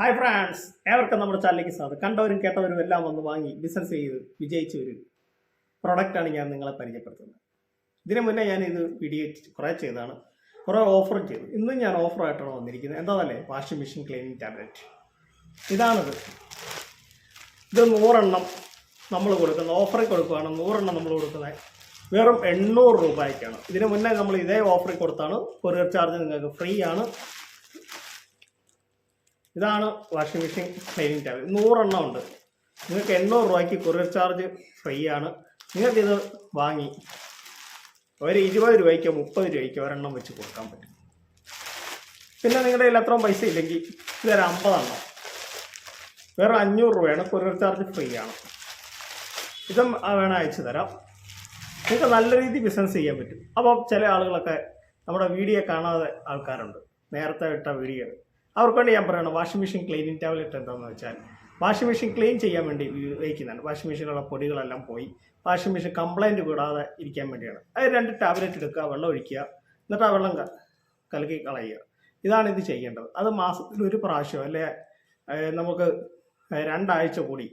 Hi France ഏവർക്കും നമ്മുടെ ചാനലിലേക്ക് സ്വാഗതം. കണ്ടവരും കേട്ടവരും എല്ലാം വന്ന് വാങ്ങി ബിസിനസ് ചെയ്ത് വിജയിച്ച ഒരു പ്രൊഡക്റ്റാണ് ഞാൻ നിങ്ങളെ പരിചയപ്പെടുത്തുന്നത്. ഇതിനു മുന്നേ ഞാൻ ഇത് വീഡിയോ കുറേ ചെയ്തതാണ്. കുറേ ഓഫറും ചെയ്തു. ഇന്നും ഞാൻ ഓഫറായിട്ടാണ് വന്നിരിക്കുന്നത്. എന്താണല്ലേ വാഷിംഗ് മെഷീൻ ക്ലീനിങ് ടാബ്ലറ്റ് ഇതാണിത്. ഇത് നൂറെണ്ണം നമ്മൾ കൊടുക്കുന്ന ഓഫറിൽ കൊടുക്കുകയാണ് നൂറെണ്ണം നമ്മൾ കൊടുക്കുന്നത് വെറും എണ്ണൂറ് രൂപയ്ക്കാണ്. ഇതിനു മുന്നേ നമ്മൾ ഇതേ ഓഫറിൽ കൊടുത്താണ്. കൊറിയർ ചാർജ് നിങ്ങൾക്ക് ഫ്രീ ആണ്. ഇതാണ് വാഷിംഗ് മെഷീൻ ക്ലീനിങ് ടാബ് നൂറെണ്ണം ഉണ്ട്. നിങ്ങൾക്ക് എണ്ണൂറ് രൂപയ്ക്ക് കൊറിയർ ചാർജ് ഫ്രീ ആണ്. നിങ്ങൾക്കിത് വാങ്ങി ഒരു ഇരുപത് രൂപയ്ക്കോ മുപ്പത് രൂപയ്ക്കോ ഒരെണ്ണം വെച്ച് കൊടുക്കാൻ പറ്റും. പിന്നെ നിങ്ങളുടെ കയ്യിൽ അത്രയും പൈസ ഇല്ലെങ്കിൽ ഇതൊരു അമ്പതെണ്ണം. വേറെ അഞ്ഞൂറ് രൂപയാണ് കൊറിയർ ചാർജ് ഫ്രീ ആണ്. ഇതും വേണം അയച്ചു തരാം. നിങ്ങൾക്ക് നല്ല രീതിയിൽ ബിസിനസ് ചെയ്യാൻ പറ്റും. അപ്പോൾ ചില ആളുകളൊക്കെ നമ്മുടെ വീഡിയോ കാണാതെ ആൾക്കാരുണ്ട്. നേരത്തെ ഇട്ട വീഡിയോ അവർക്ക് വേണ്ടി ഞാൻ പറയണം വാഷിംഗ് മെഷീൻ ക്ലീനിങ് ടാബ്ലറ്റ് എന്താണെന്ന് വെച്ചാൽ വാഷിംഗ് മെഷീൻ ക്ലീൻ ചെയ്യാൻ വേണ്ടി ഉപയോഗിക്കുന്നതാണ് വാഷിംഗ് മെഷീനിലുള്ള പൊടികളെല്ലാം പോയി വാഷിംഗ് മെഷീൻ കംപ്ലൈന്റ് കൂടാതെ ഇരിക്കാൻ വേണ്ടിയാണ്. അത് രണ്ട് ടാബ്ലറ്റ് എടുക്കുക വെള്ളം ഒഴിക്കുക എന്നിട്ട് ആ വെള്ളം കലക്കി കളയുക. ഇതാണ് ഇത് ചെയ്യേണ്ടത്. അത് മാസത്തിൽ ഒരു പ്രാവശ്യം അല്ലെ നമുക്ക് രണ്ടാഴ്ച കൂടി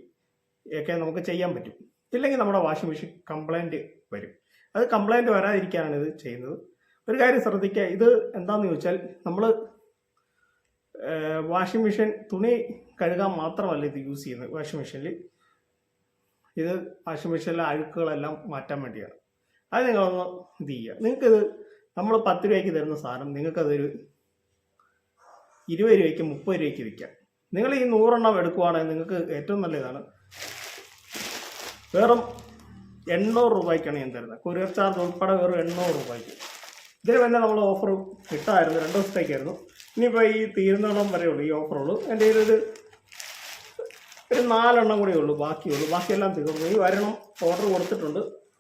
ഒക്കെ നമുക്ക് ചെയ്യാൻ പറ്റും. ഇല്ലെങ്കിൽ നമ്മുടെ വാഷിംഗ് മെഷീൻ കംപ്ലൈന്റ് വരും. അത് കംപ്ലൈന്റ് വരാതിരിക്കാനാണ് ഇത് ചെയ്യുന്നത്. ഒരു കാര്യം ശ്രദ്ധിക്കുക ഇത് എന്താണെന്ന് ചോദിച്ചാൽ നമ്മൾ വാഷിംഗ് മെഷീൻ തുണി കഴുകാൻ മാത്രമല്ല ഇത് യൂസ് ചെയ്യുന്നത്. വാഷിംഗ് മെഷീനിൽ ഇത് വാഷിംഗ് മെഷീനിലെ അഴുക്കുകളെല്ലാം മാറ്റാൻ വേണ്ടിയാണ്. അത് നിങ്ങളൊന്ന് ഇത് ചെയ്യുക. നിങ്ങൾക്കിത് നമ്മൾ പത്ത് രൂപയ്ക്ക് തരുന്ന സാധനം നിങ്ങൾക്കതൊരു ഇരുപത് രൂപയ്ക്ക് മുപ്പത് രൂപയ്ക്ക് വിൽക്കാം. നിങ്ങൾ ഈ നൂറെണ്ണം എടുക്കുവാണെങ്കിൽ നിങ്ങൾക്ക് ഏറ്റവും നല്ല ഇതാണ് വെറും എണ്ണൂറ് രൂപയ്ക്കാണ് ഞാൻ തരുന്നത്. കൊറിയർ ചാർജ് ഉൾപ്പെടെ വെറും എണ്ണൂറ് രൂപയ്ക്ക്. ഇതിന് തന്നെ നമ്മൾ ഓഫർ കിട്ടായിരുന്നു രണ്ട് ദിവസത്തേക്കായിരുന്നു. ഇനിയിപ്പോൾ ഈ തീരുന്നോളം വരെ ഉള്ളൂ ഈ ഓഫറുള്ളൂ എന്റെ കയ്യിലൊരു ഒരു നാലെണ്ണം കൂടെ ഉള്ളൂ ബാക്കിയുള്ളൂ ബാക്കിയെല്ലാം തീർന്നു. ഈ വരണം ഓർഡർ കൊടുത്തിട്ടുണ്ട്.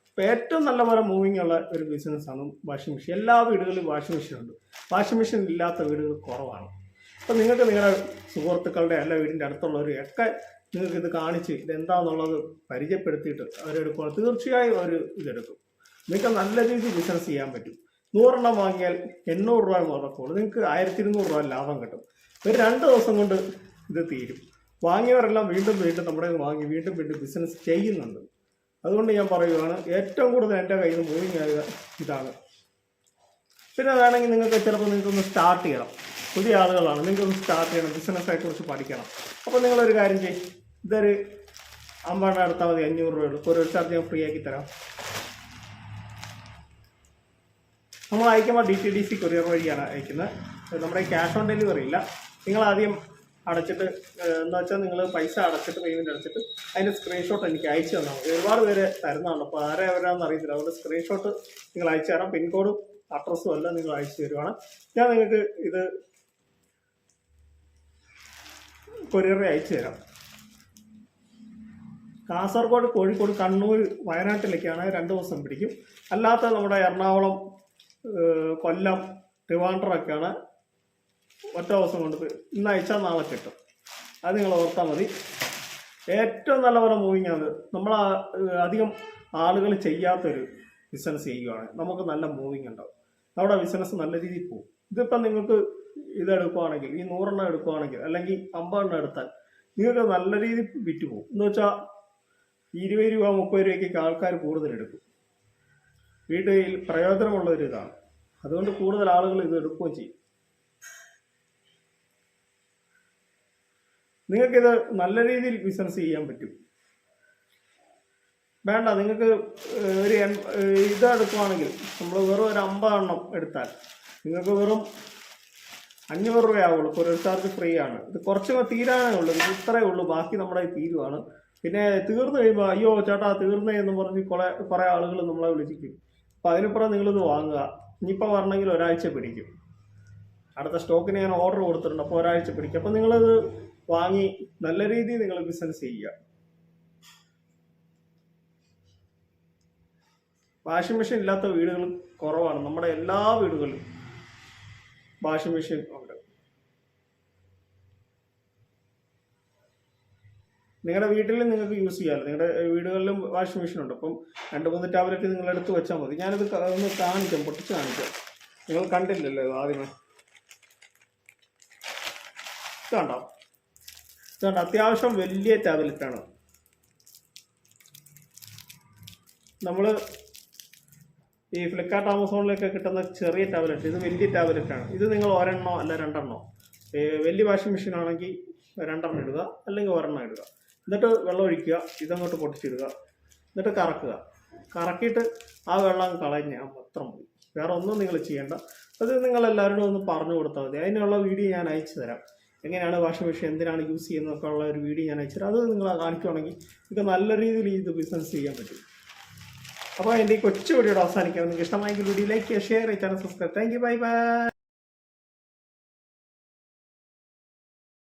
ഇപ്പോൾ ഏറ്റവും നല്ല പോലെ മൂവിങ് ഉള്ള ഒരു ബിസിനസ്സാണ് വാഷിംഗ് മെഷീൻ എല്ലാ വീടുകളിലും വാഷിംഗ് മെഷീൻ ഉണ്ട്. വാഷിംഗ് മെഷീൻ ഇല്ലാത്ത വീടുകൾ കുറവാണ്. അപ്പോൾ നിങ്ങൾക്ക് നിങ്ങളുടെ സുഹൃത്തുക്കളുടെ അല്ല വീടിന്റെ അടുത്തുള്ളവരെയൊക്കെ നിങ്ങൾക്ക് ഇത് കാണിച്ച് ഇതെന്താണെന്നുള്ളത് പരിചയപ്പെടുത്തിയിട്ട് അവരെടുക്കുക തീർച്ചയായും അവർ ഇതെടുക്കും. നിങ്ങൾക്ക് നല്ല രീതിയിൽ ബിസിനസ് ചെയ്യാൻ പറ്റും. നൂറെണ്ണം വാങ്ങിയാൽ എണ്ണൂറ് രൂപ മുടക്കുള്ളൂ നിങ്ങൾക്ക് ആയിരത്തി ഇരുന്നൂറ് രൂപ ലാഭം കിട്ടും. ഒരു രണ്ട് ദിവസം കൊണ്ട് ഇത് തീരും. വാങ്ങിയവരെല്ലാം വീണ്ടും വീണ്ടും നമ്മുടെ വാങ്ങി വീണ്ടും വീണ്ടും ബിസിനസ് ചെയ്യുന്നുണ്ട്. അതുകൊണ്ട് ഞാൻ പറയുകയാണ് ഏറ്റവും കൂടുതൽ എന്റെ കയ്യിൽ നിന്ന് മൂവിങ് ആയത് ഇതാണ്. പിന്നെ വേണമെങ്കിൽ നിങ്ങൾക്ക് ചിലപ്പോൾ നിങ്ങൾക്കൊന്ന് സ്റ്റാർട്ട് ചെയ്യണം. പുതിയ ആളുകളാണ്. നിങ്ങൾക്കൊന്ന് സ്റ്റാർട്ട് ചെയ്യണം ബിസിനസ്സെക്കുറിച്ച് പഠിക്കണം. അപ്പോൾ നിങ്ങളൊരു കാര്യം ചെയ്യും. ഇതൊരു അമ്പതെണ്ണം എടുത്താൽ മതി അഞ്ഞൂറ് രൂപയുള്ളൂ ഒരു ചാർജ് ഞാൻ ഫ്രീ ആക്കി തരാം. നമ്മൾ അയക്കുമ്പോൾ D T D C courier വഴിയാണ് അയക്കുന്നത്. നമ്മുടെ ക്യാഷ് ഓൺ ഡെലിവറി ഇല്ല. നിങ്ങൾ ആദ്യം അടച്ചിട്ട് എന്താ വെച്ചാൽ നിങ്ങൾ പൈസ അടച്ചിട്ട് പേയ്മെന്റ് അടച്ചിട്ട് അതിന്റെ സ്ക്രീൻഷോട്ട് എനിക്ക് അയച്ചു തന്നാൽ മതി. ഒരുപാട് പേര് തരുന്നതാണ്. അപ്പോൾ ആരെ അവരാണെന്ന് അറിയത്തില്ല. അതുകൊണ്ട് സ്ക്രീൻഷോട്ട് നിങ്ങൾ അയച്ചു തരാം പിൻകോഡും അഡ്രസ്സും എല്ലാം നിങ്ങൾ അയച്ചു തരുവാണ്. ഞാൻ നിങ്ങൾക്ക് ഇത് കൊറിയറെ അയച്ചു തരാം. കാസർഗോഡ് കോഴിക്കോട് കണ്ണൂർ വയനാട്ടിലേക്കാണ് രണ്ട് ദിവസം പിടിക്കും. അല്ലാത്ത നമ്മുടെ എറണാകുളം കൊല്ലം ട്രിവാൻഡ്രമൊക്കെയാണ് ഒറ്റ ദിവസം കൊണ്ട് ഇന്ന് അയച്ചാൽ നാളെ കിട്ടും. അത് നിങ്ങൾ ഓർത്താൽ മതി. ഏറ്റവും നല്ല പോലെ ആണ്. നമ്മൾ അധികം ആളുകൾ ചെയ്യാത്തൊരു ബിസിനസ് ചെയ്യുകയാണ് നമുക്ക് നല്ല മൂവിങ് ഉണ്ടാവും. നമ്മുടെ ബിസിനസ് നല്ല രീതിയിൽ പോകും. ഇതിപ്പം നിങ്ങൾക്ക് ഇത് ഈ നൂറെണ്ണം എടുക്കുവാണെങ്കിൽ അല്ലെങ്കിൽ അമ്പതെണ്ണം എടുത്താൽ നിങ്ങൾക്ക് നല്ല രീതിയിൽ വിറ്റ് പോകും എന്ന് വെച്ചാൽ ഇരുപത് രൂപ മുപ്പത് രൂപയ്ക്കൊക്കെ ആൾക്കാർ കൂടുതൽ എടുക്കും. വീട്ടിൽ പ്രയോജനമുള്ള ഒരു ഇതാണ്. അതുകൊണ്ട് കൂടുതൽ ആളുകൾ ഇത് എടുക്കുകയും ചെയ്യും. നിങ്ങൾക്കിത് നല്ല രീതിയിൽ ബിസിനസ് ചെയ്യാൻ പറ്റും. വേണ്ട നിങ്ങൾക്ക് ഒരു എൺ- ഇത് എടുക്കുവാണെങ്കിൽ നമ്മൾ വെറും ഒരു അമ്പതെണ്ണം എടുത്താൽ നിങ്ങൾക്ക് വെറും അഞ്ഞൂറ് രൂപയാവുള്ളൂ. കൊറിയർ ചാർജ് ഫ്രീ ആണ്. ഇത് കുറച്ച് തീരാനേ ഉള്ളൂ. ഇത് ഇത്രയേ ഉള്ളൂ. ബാക്കി നമ്മുടെ തീരുവാണ്. പിന്നെ തീർന്നു കഴിയുമ്പോൾ അയ്യോ ചേട്ടാ തീർന്നേ എന്ന് പറഞ്ഞ് കുറേ കുറേ ആളുകൾ നമ്മളെ വിളിച്ചിരിക്കും അപ്പോൾ അതിനപ്പുറം നിങ്ങളിത് വാങ്ങുക. ഇനിയിപ്പോൾ വരണമെങ്കിൽ ഒരാഴ്ച പിടിക്കും. അടുത്ത സ്റ്റോക്കിന് ഞാൻ ഓർഡർ കൊടുത്തിട്ടുണ്ട്. അപ്പോൾ ഒരാഴ്ച പിടിക്കും. അപ്പോൾ നിങ്ങളത് വാങ്ങി നല്ല രീതിയിൽ നിങ്ങൾ ബിസിനസ് ചെയ്യുക. വാഷിംഗ് മെഷീൻ ഇല്ലാത്ത വീടുകൾ കുറവാണ്. നമ്മുടെ എല്ലാ വീടുകളിലും വാഷിംഗ് മെഷീൻ ഉണ്ട്. നിങ്ങളുടെ വീട്ടിൽ നിങ്ങൾക്ക് യൂസ് ചെയ്യാമല്ലോ നിങ്ങളുടെ വീടുകളിലും വാഷിംഗ് മെഷീൻ ഉണ്ട്. അപ്പം രണ്ട് മൂന്ന് ടാബ്ലറ്റ് നിങ്ങൾ എടുത്ത് വെച്ചാൽ മതി. ഞാനിത് ഒന്ന് കാണിക്കാം പൊട്ടിച്ച് കാണിക്കാം. നിങ്ങൾ കണ്ടില്ലല്ലോ ഇത് ആദ്യമേ. ഇത് കണ്ടോ? ഇതുകൊണ്ട് അത്യാവശ്യം വലിയ ടാബ്ലറ്റാണ് നമ്മൾ ഈ ഫ്ലിപ്കാർട്ട് ആമസോണിലൊക്കെ കിട്ടുന്ന ചെറിയ ടാബ്ലറ്റ് ഇത് വലിയ ടാബ്ലറ്റാണ് ഇത് നിങ്ങൾ ഒരെണ്ണോ അല്ല രണ്ടെണ്ണോ? വലിയ വാഷിംഗ് മെഷീൻ ആണെങ്കിൽ രണ്ടെണ്ണം ഇടുക അല്ലെങ്കിൽ ഒരെണ്ണം ഇടുക. എന്നിട്ട് വെള്ളം ഒഴിക്കുക ഇതങ്ങോട്ട് പൊട്ടിച്ചിടുക എന്നിട്ട് കറക്കുക. കറക്കിയിട്ട് ആ വെള്ളം കളഞ്ഞാൽ മാത്രം മതി വേറെ ഒന്നും നിങ്ങൾ ചെയ്യേണ്ട. അത് നിങ്ങൾ എല്ലാവരോടും ഒന്ന് പറഞ്ഞു കൊടുത്താൽ മതി. അതിനുള്ള വീഡിയോ ഞാൻ അയച്ചു തരാം. എങ്ങനെയാണ് വാഷിംഗ് മെഷീൻ എന്തിനാണ് യൂസ് ചെയ്യുന്നതൊക്കെ ഉള്ള ഒരു വീഡിയോ ഞാൻ അയച്ചു തരാം. അത് നിങ്ങൾ കാണിക്കുവാണെങ്കിൽ നിങ്ങൾക്ക് നല്ല രീതിയിൽ ഇത് ബിസിനസ് ചെയ്യാൻ പറ്റും. അപ്പോൾ എന്റെ ഈ കൊച്ചു വീഡിയോയുടെ അവസാനിക്കാം. നിങ്ങൾക്ക് ഇഷ്ടമായെങ്കിൽ വീഡിയോ ലൈക്ക് ചെയ്യുക ഷെയർ ചെയ്യുക subscribe thank you bye bye